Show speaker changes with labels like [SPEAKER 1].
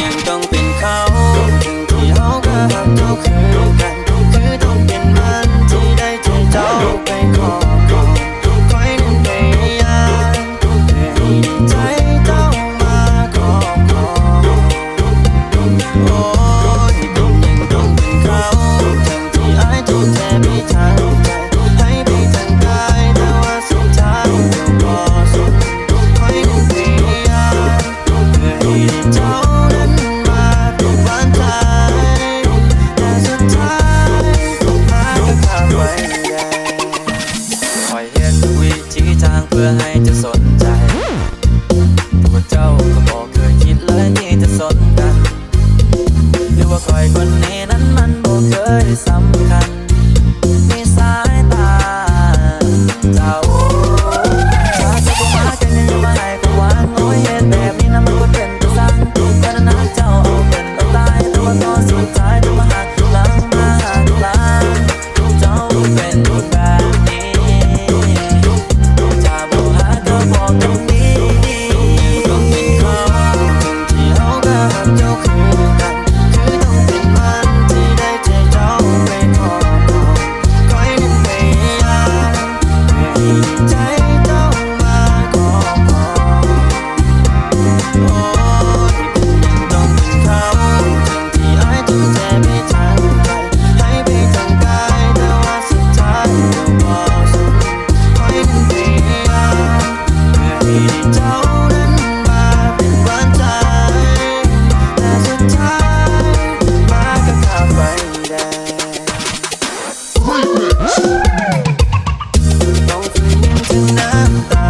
[SPEAKER 1] ยังต้องเป็นเขาที่เขาก็หักเคือกัน some Don't forget to number